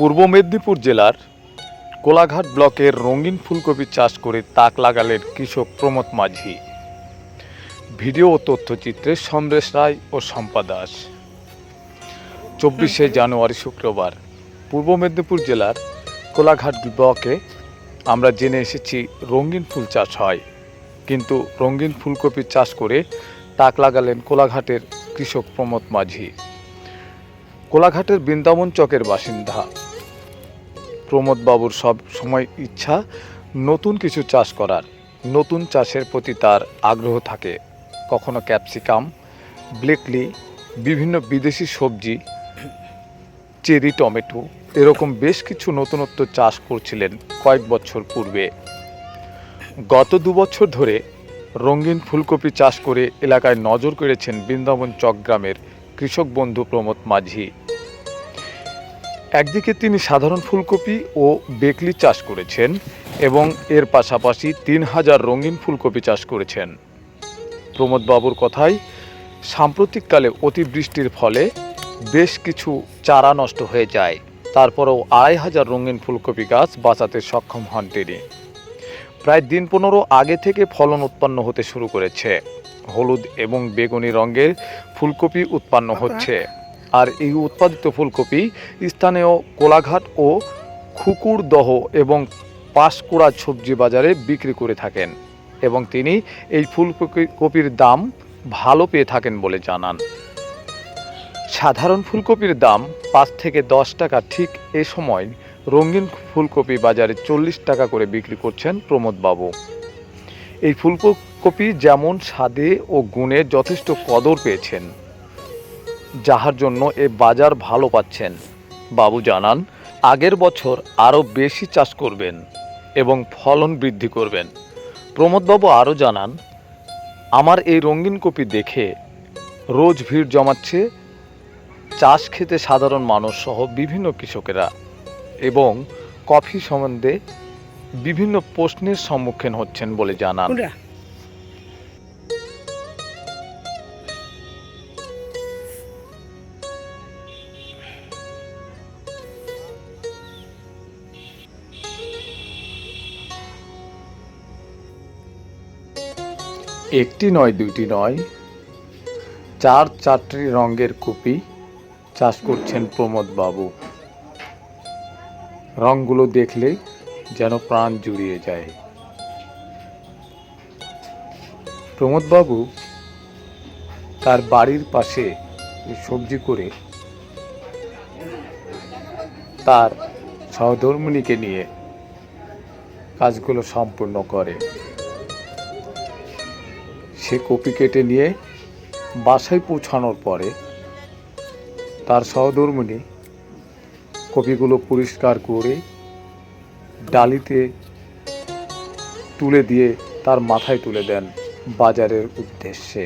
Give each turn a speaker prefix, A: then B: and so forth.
A: পূর্ব মেদিনীপুর জেলার কোলাঘাট ব্লকের রঙিন ফুলকপি চাষ করে তাক লাগালেন কৃষক প্রমোদ মাঝি। ভিডিও ও তথ্যচিত্রে সমরেশ রায় ও শম্পা দাস। চব্বিশে জানুয়ারি শুক্রবার, পূর্ব মেদিনীপুর জেলার কোলাঘাট ব্লকে আমরা জেনে এসেছি রঙিন ফুল চাষ হয়। কিন্তু রঙিন ফুলকপি চাষ করে তাক লাগালেন কোলাঘাটের কৃষক প্রমোদ মাঝি। কোলাঘাটের বৃন্দাবন চকের বাসিন্দা প্রমোদ বাবুর সব সময় ইচ্ছা নতুন কিছু চাষ করার। নতুন চাষের প্রতি তার আগ্রহ থাকে। কখনো ক্যাপসিকাম, ব্লেকলি, বিভিন্ন বিদেশি সবজি, চেরি, টমেটো এরকম বেশ কিছু নতুনত্ব চাষ করছিলেন কয়েক বছর পূর্বে। গত দু বছর ধরে রঙিন ফুলকপি চাষ করে এলাকায় নজর করেছেন বৃন্দাবন চক গ্রামের কৃষক বন্ধু প্রমোদ মাঝি। একদিকে তিনি সাধারণ ফুলকপি ও বেকলি চাষ করেছেন এবং এর পাশাপাশি তিন হাজার রঙিন ফুলকপি চাষ করেছেন। প্রমোদ বাবুর কথায় সাম্প্রতিককালে অতিবৃষ্টির ফলে বেশ কিছু চারা নষ্ট হয়ে যায় তারপরেও আড়াই হাজার রঙিন ফুলকপি গাছ বাঁচাতে সক্ষম হন তিনি। প্রায় দিন পনেরো আগে থেকে ফলন উৎপন্ন হতে শুরু করেছে। হলুদ এবং বেগুনি রঙের ফুলকপি উৎপন্ন হচ্ছে। আর এই উৎপাদিত ফুলকপি স্থানীয় কোলাঘাট ও খুকুরদহ এবং পাঁশকুড়া সবজি বাজারে বিক্রি করে থাকেন এবং তিনি এই ফুলকপি কপির দাম ভালো পেয়ে থাকেন বলে জানান। সাধারণ ফুলকপির দাম পাঁচ থেকে দশ টাকা ঠিক এ সময় রঙিন ফুলকপি বাজারে চল্লিশ টাকা করে বিক্রি করছেন প্রমোদ বাবু। এই ফুলকপি যেমন স্বাদে ও গুণে যথেষ্ট কদর পেয়েছেন। যাহার জন্য এ বাজার ভালো পাচ্ছেন। বাবু জানান, আগের বছর আরও বেশি চাষ করবেন এবং ফলন বৃদ্ধি করবেন। প্রমোদবাবু আরও জানান, আমার এই রঙিন কপি দেখে রোজ ভিড় জমাচ্ছে চাষ খেতে সাধারণ মানুষ সহ বিভিন্ন কৃষকেরা এবং কফি সম্বন্ধে বিভিন্ন প্রশ্নের সম্মুখীন হচ্ছেন বলে জানান। একটি নয়, দুইটি নয়। চার চারটি রঙের কপি চাষ করছেন প্রমোদ বাবু রঙগুলো দেখলে যেন প্রাণ জুড়িয়ে যায়। প্রমোদ বাবু তার বাড়ির পাশে সবজি করে তার সহধর্মিনীকে নিয়ে কাজগুলো সম্পূর্ণ করে। সে কপি কেটে নিয়ে বাসায় পৌঁছানোর পরে তার সহধর্মিনী কপিগুলো পরিষ্কার করে ডালিতে তুলে দিয়ে তার মাথায় তুলে দেন বাজারের উদ্দেশ্যে।